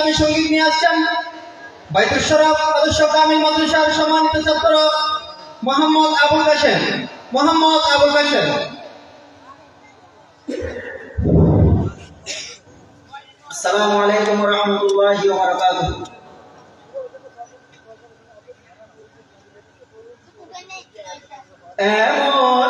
আমি সংগীত নিয়ে আসছেন। বাইতুল শরফ আদর্শ কামিল মাদ্রাসার সম্মানিত ছাত্র মোহাম্মদ আবুল কাশেম। মোহাম্মদ আবুল কাশেম। আসসালামু আলাইকুম রহমতুল্লাহি এমন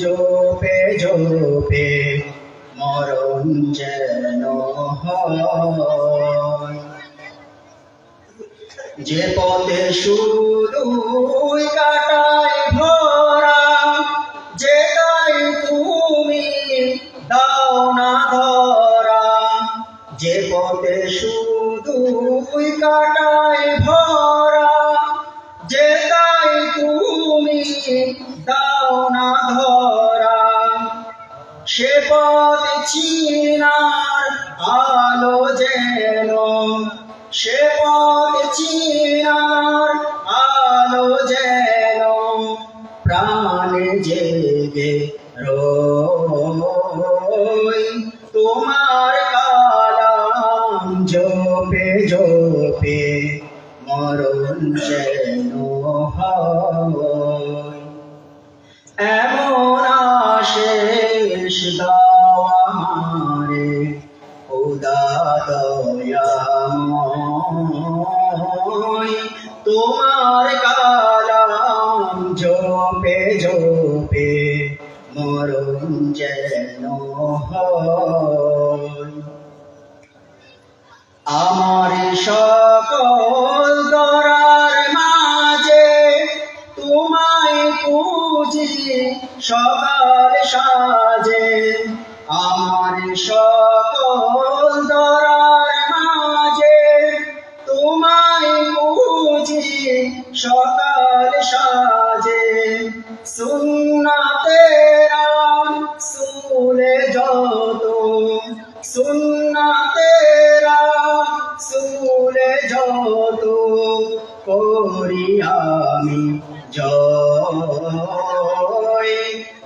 জপে জপে মরণ যেন যে পথে শুধুই কাটায় ভরা যেটাই তুমি দাও না ধরা, যে পথে শুধুই কাটায় ভরা যেটাই তুমি সে পথ চিনার আলো যেন, সে পথ চিনার আলো যেন, প্রাণে জেগে রই। তোমার কালাম জপে জপে, মরণ যেন হয়। খোদা তোমার কালাম জপে জপে, মরণ যেন আমার সকল দরার মাঝে তোমায় পুজি সকাল সাজে তোমায় পুজি সকাল সাজে। সুন্না তেরা সুলে যত সুন্না তেরা সুলে যত, করি আমি জয়।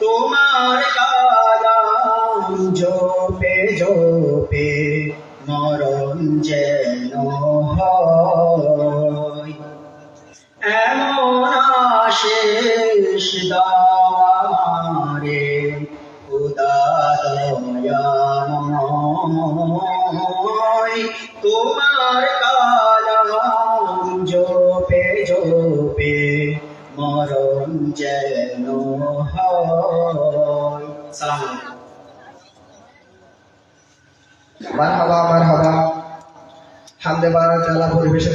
তোমার কালাম জপে জপে মরণ যেন আশেষ দামারে উদা দয়াময়। তোমার কালাম জপে জপে, মরণ যেন হয়। মারহাবা মারহাবা। হামদে আল্লাহ পরিবেশন